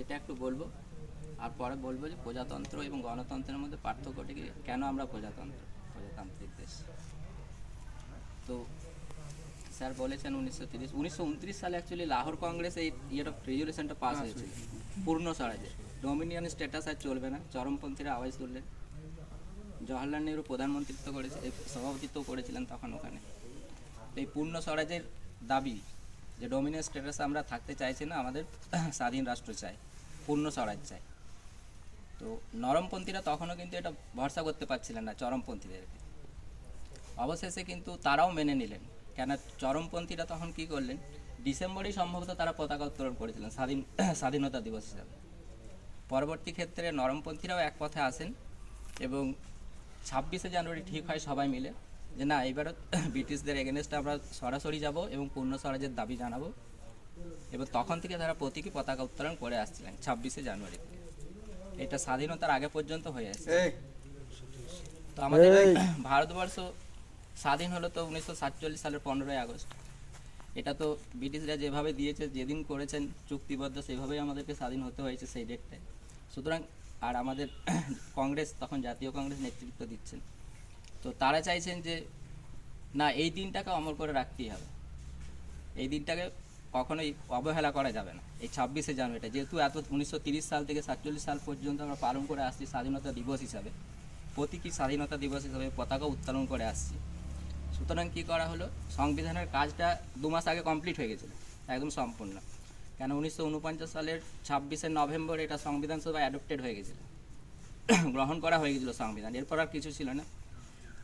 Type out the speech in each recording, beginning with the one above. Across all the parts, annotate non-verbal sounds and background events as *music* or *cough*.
সেটা একটু বলব। আর পরে বলব যে প্রজাতন্ত্র এবং গণতন্ত্রের মধ্যে পার্থক্যটা কি? কেন আমরা প্রজাতন্ত্র প্রজাতান্ত্রিক দেশ? তো স্যার বলেছেন উনিশশো তিরিশ উনিশশো উনত্রিশ সালে অ্যাকচুয়ালি লাহোর কংগ্রেস এই ইয়েটা রেজুলেশনটা পাস হয়েছিল। পূর্ণ স্বরাজে। ডোমিনিয়ন স্ট্যাটাস আর চলবে না। চরমপন্থীরা আওয়াজ তুললেন। জওয়াহরলাল নেহরু প্রধানমন্ত্রিত্ব করেছে সভাপতিত্ব করেছিলেন তখন ওখানে। এই পূর্ণ স্বরাজের দাবি যে ডোমিনিয়ন স্ট্যাটাস আমরা থাকতে চাইছি না আমাদের স্বাধীন রাষ্ট্র চাই। পূর্ণ স্বরাজ চাই। তো নরমপন্থীরা তখনও কিন্তু এটা ভরসা করতে পারছিলেন না চরমপন্থীদেরকে অবশেষে কিন্তু তারাও মেনে নিলেন। কেন চরমপন্থীরা তখন কি করলেন? ডিসেম্বরেই সম্ভবত তারা পতাকা উত্তোলন করেছিলেন স্বাধীন, স্বাধীনতা দিবস হিসাবে। পরবর্তী ক্ষেত্রে নরমপন্থীরাও এক পথে আসেন এবং ছাব্বিশে জানুয়ারি ঠিক হয় সবাই মিলে যে না এবারও ব্রিটিশদের এগেনস্টে আমরা সরাসরি যাব এবং পূর্ণ স্বরাজের দাবি জানাব। এবং তখন থেকে তারা প্রতীকী পতাকা উত্তোলন করে আসছিলেন ছাব্বিশে জানুয়ারি এটা স্বাধীনতার আগে পর্যন্ত হয়ে আসছে। তো আমাদের *clears throat* ভারতবর্ষ স্বাধীন হলো তো উনিশশো সাতচল্লিশ সালের পনেরোই আগস্ট। এটা তো ব্রিটিশরা যেভাবে দিয়েছে যেদিন করেছেন চুক্তিবদ্ধ সেভাবেই আমাদেরকে স্বাধীন হতে হয়েছে সেই ডেটটায় সুতরাং আর আমাদের *clears throat* কংগ্রেস তখন জাতীয় কংগ্রেস নেতৃত্ব দিচ্ছেন। তো তারা চাইছেন যে না এই দিনটাকে অমর করে রাখতেই হবে। এই দিনটাকে কখনোই অবহেলা করা যাবে না। এই ছাব্বিশে জানুয়ারিটা, যেহেতু এত উনিশশো সাল থেকে সাতচল্লিশ সাল পর্যন্ত আমরা পালন করে আসছি স্বাধীনতা দিবস হিসাবে, প্রতীকী স্বাধীনতা দিবস হিসাবে পতাকা উত্তোলন করে আসছি। সুতরাং কী করা হলো? সংবিধানের কাজটা দু মাস আগে কমপ্লিট হয়ে গেছিল, একদম সম্পূর্ণ। কেন উনিশশো উনপঞ্চাশ সালের ছাব্বিশে নভেম্বর এটা সংবিধান সভায় অ্যাডপ্টেড হয়ে গেছিল। *coughs* গ্রহণ করা হয়ে গেছিল সংবিধান, এরপর আর কিছু ছিল না।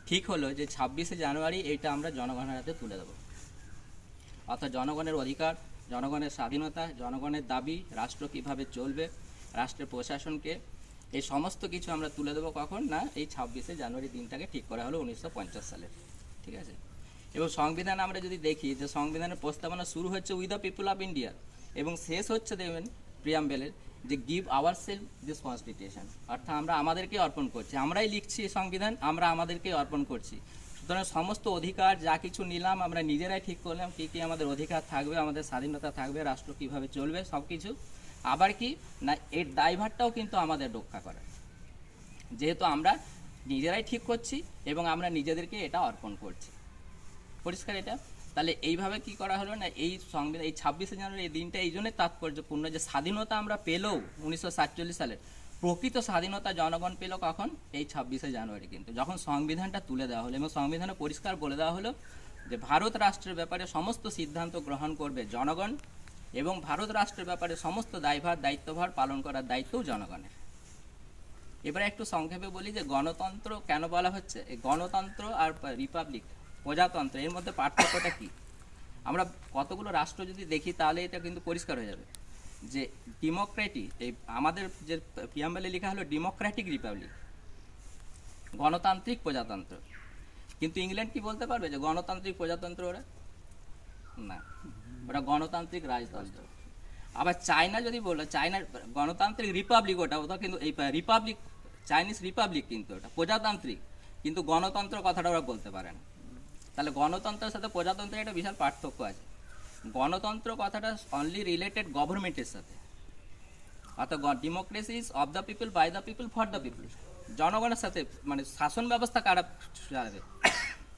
ঠিক হলো যে ছাব্বিশে জানুয়ারি এইটা আমরা জনগণের হাতে তুলে দেবো। অর্থাৎ জনগণের অধিকার, জনগণের স্বাধীনতা, জনগণের দাবি, রাষ্ট্র কীভাবে চলবে, রাষ্ট্রের প্রশাসনকে, এই সমস্ত কিছু আমরা তুলে দেবো কখন না এই ছাব্বিশে জানুয়ারি দিনটাকে ঠিক করা হলো উনিশশো পঞ্চাশ সালে, ঠিক আছে? এবং সংবিধান আমরা যদি দেখি যে সংবিধানের প্রস্তাবনা শুরু হচ্ছে with the people of India এবং শেষ হচ্ছে দেখবেন প্রিয়াম্বেলের যে give our self this constitution অর্থাৎ আমরা আমাদেরকে অর্পণ করছি, আমরাই লিখছি সংবিধান, আমরা আমাদেরকেই অর্পণ করছি। সুতরাং সমস্ত অধিকার যা কিছু নিলাম, আমরা নিজেরাই ঠিক করলাম কী কী আমাদের অধিকার থাকবে, আমাদের স্বাধীনতা থাকবে, রাষ্ট্র কীভাবে চলবে সব কিছু আবার কি, না, এর দায়ভারটাও কিন্তু আমাদের রক্ষা করা। যেহেতু আমরা নিজেরাই ঠিক করছি এবং আমরা নিজেদেরকে এটা অর্পণ করছি। পরিষ্কার এটা? তাহলে এইভাবে কি করা হলো না, এই সংবিধান, এই ছাব্বিশে জানুয়ারি এই দিনটা, এই জন্যই তাৎপর্যপূর্ণ যে স্বাধীনতা আমরা পেলেও উনিশশো সাতচল্লিশ সালে প্রকৃত স্বাধীনতা জনগণ পেল কখন? এই ছাব্বিশে জানুয়ারি কিন্তু। যখন সংবিধানটা তুলে দেওয়া হলো এবং সংবিধানে পরিষ্কার বলে দেওয়া হলো যে ভারত রাষ্ট্রের ব্যাপারে সমস্ত সিদ্ধান্ত গ্রহণ করবে জনগণ এবং ভারত রাষ্ট্রের ব্যাপারে সমস্ত দায়ভার, দায়িত্বভার পালন করার দায়িত্বও জনগণের। এবারে একটু সংক্ষেপে বলি যে গণতন্ত্র কেন বলা হচ্ছে? গণতন্ত্র আর রিপাবলিক, প্রজাতন্ত্র, এর মধ্যে পার্থক্যটা কি? আমরা কতগুলো রাষ্ট্র যদি দেখি তাহলে এটা কিন্তু পরিষ্কার হয়ে যাবে। যে ডেমোক্রেটিক এই আমাদের যে প্রিয়াম্বেলে লেখা হলো ডেমোক্রেটিক রিপাবলিক, গণতান্ত্রিক প্রজাতন্ত্র। কিন্তু ইংল্যান্ড কি বলতে পারবে যে গণতান্ত্রিক প্রজাতন্ত্র ওরা? না ওটা গণতান্ত্রিক রাজতন্ত্র। আবার চায়না যদি বলো, চায়নার গণতান্ত্রিক রিপাবলিক ওটা ওটা কিন্তু এই রিপাবলিক, চাইনিজ রিপাবলিক কিন্তু ওটা, প্রজাতান্ত্রিক। কিন্তু গণতন্ত্র কথাটা ওরা বলতে পারে না। তাহলে গণতন্ত্রের সাথে প্রজাতন্ত্রের একটা বিশাল পার্থক্য আছে। গণতন্ত্র কথাটা অনলি রিলেটেড গভর্নমেন্টের সাথে। অর্থাৎ democracy is of the people by the people for the people জনগণের সাথে মানে শাসন ব্যবস্থা কারা চালাবে?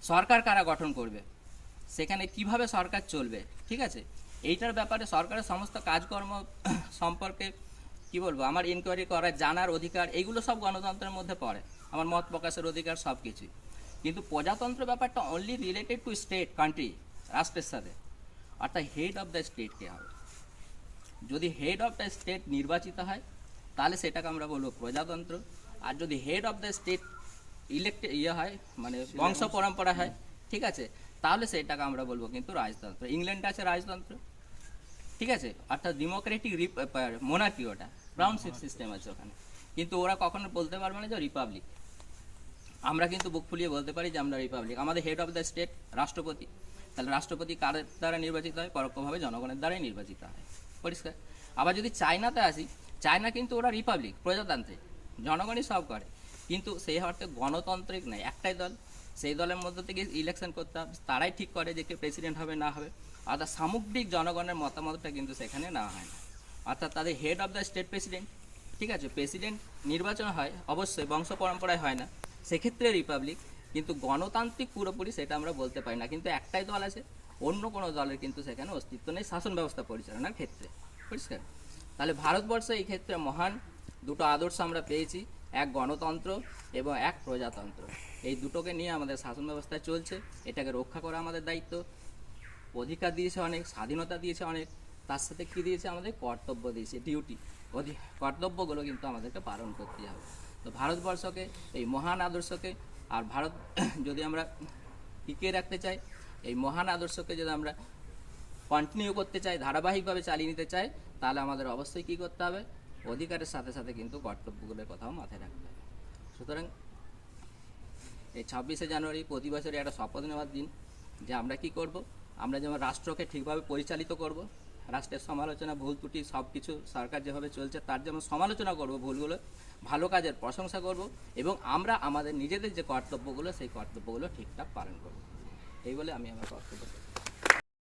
সরকার কারা গঠন করবে? সেখানে কীভাবে সরকার চলবে? ঠিক আছে? এইটার ব্যাপারে সরকারের সমস্ত কাজকর্ম সম্পর্কে কি বলব? আমার ইনকোয়ারি করার, জানার অধিকার, এইগুলো সব গণতন্ত্রের মধ্যে পড়ে। আমার মত প্রকাশের অধিকার সব কিছুই কিন্তু প্রজাতন্ত্র ব্যাপারটা only related to state country রাষ্ট্রের সাথে। অর্থাৎ হেড অফ দ্য স্টেট কে হবে। যদি হেড অফ দ্য স্টেট নির্বাচিত হয় তাহলে সেটাকে আমরা বলব প্রজাতন্ত্র। আর যদি head of the state elect ইয়ে হয় মানে বংশ পরম্পরা হয় ঠিক আছে? তাহলে সেটাকে আমরা বলব কিন্তু রাজতন্ত্র। ইংল্যান্ডে আছে রাজতন্ত্র। ঠিক আছে? অর্থাৎ ডেমোক্রেটিক মোনার্কি ওটা। ব্রাউনশিপ সিস্টেম আছে ওখানে। কিন্তু ওরা কখনো বলতে পারবে না যে রিপাবলিক আমরা কিন্তু বুক ফুলিয়ে বলতে পারি যে আমরা রিপাবলিক আমাদের হেড অফ দ্য স্টেট রাষ্ট্রপতি। তাহলে রাষ্ট্রপতি কার দ্বারা নির্বাচিত হয়? পরোক্ষভাবে জনগণের দ্বারাই নির্বাচিত হয়। পরিষ্কার? আবার যদি চায়নাতে আসি, চায়না কিন্তু ওরা রিপাবলিক, প্রজাতান্ত্রিক। জনগণই সব করে। কিন্তু সেই অর্থে গণতান্ত্রিক নয়, একটাই দল। সেই দলের মধ্যে থেকে ইলেকশন করতে হবে, তারাই ঠিক করে যে কে প্রেসিডেন্ট হবে, না হবে। অর্থাৎ সামগ্রিক জনগণের মতামতটা কিন্তু সেখানে নেওয়া হয় না। অর্থাৎ তাদের head of the state president ঠিক আছে? প্রেসিডেন্ট নির্বাচন হয়, অবশ্যই বংশ পরম্পরায় হয় না। সেক্ষেত্রে রিপাবলিক কিন্তু গণতান্ত্রিক পুরোপুরি সেটা আমরা বলতে পারি না। কিন্তু একটাই দল আছে, অন্য কোনো দলের কিন্তু সেখানে অস্তিত্ব নেই শাসন ব্যবস্থা পরিচালনার ক্ষেত্রে। পরিষ্কার? তাহলে ভারতবর্ষ এই ক্ষেত্রে মহান দুটো আদর্শ আমরা পেয়েছি, এক গণতন্ত্র এবং এক প্রজাতন্ত্র। এই দুটোকে নিয়ে আমাদের শাসন ব্যবস্থা চলছে, এটাকে রক্ষা করা আমাদের দায়িত্ব। অধিকার দিয়েছে অনেক, স্বাধীনতা দিয়েছে অনেক, তার সাথে কী দিয়েছে? আমাদের কর্তব্য দিয়েছে ডিউটি কর্তব্যগুলো কিন্তু আমাদেরকে পালন করতে হবে। তো ভারতবর্ষকে, এই মহান আদর্শকে আর ভারত, *clears throat* যদি আমরা টিকিয়ে রাখতে চাই, এই মহান আদর্শকে যদি আমরা কন্টিনিউ করতে চাই, ধারাবাহিকভাবে চালিয়ে নিতে চাই, তাহলে আমাদের অবশ্যই কী করতে হবে? অধিকারের সাথে সাথে কিন্তু কর্তব্যগুলোর কথাও মাথায় রাখতে হবে। সুতরাং এই ছাব্বিশে জানুয়ারি প্রতি বছরই একটা শপথ নেওয়ার দিন, যে আমরা কি করব? আমরা যেমন রাষ্ট্রকে ঠিকভাবে পরিচালিত করব রাষ্ট্রের সমালোচনা, ভুল ত্রুটি সব কিছু সরকার যেভাবে চলছে, তার যেমন সমালোচনা করব ভুলগুলো, ভালো কাজের প্রশংসা করব এবং আমরা আমাদের নিজেদের যে কর্তব্যগুলো, সেই কর্তব্যগুলো ঠিকঠাক পালন করব এই বলে আমি আমার কর্তব্য।